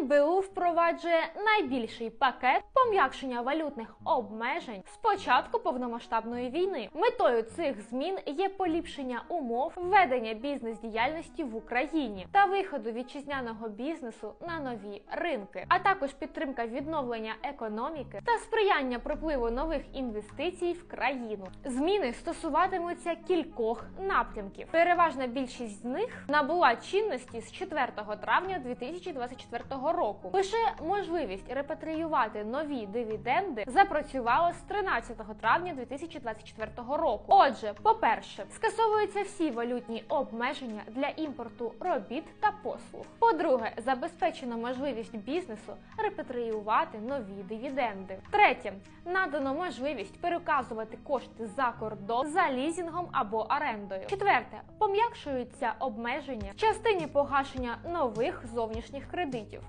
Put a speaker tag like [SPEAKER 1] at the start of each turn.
[SPEAKER 1] НБУ впроваджує найбільший пакет пом'якшення валютних обмежень з початку повномасштабної війни. Метою цих змін є поліпшення умов ведення бізнес-діяльності в Україні та виходу вітчизняного бізнесу на нові ринки, а також підтримка відновлення економіки та сприяння припливу нових інвестицій в країну. Зміни стосуватимуться кількох напрямків. Переважна більшість з них набула чинності з 4 травня 2024 року. Лише можливість репатріювати нові дивіденди запрацювала з 13 травня 2024 року. Отже, по-перше, скасовуються всі валютні обмеження для імпорту робіт та послуг. По-друге, забезпечено можливість бізнесу репатріювати нові дивіденди. Третє, надано можливість переказувати кошти за кордон за лізінгом або орендою. Четверте, пом'якшуються обмеження в частині погашення нових зовнішніх кредитів.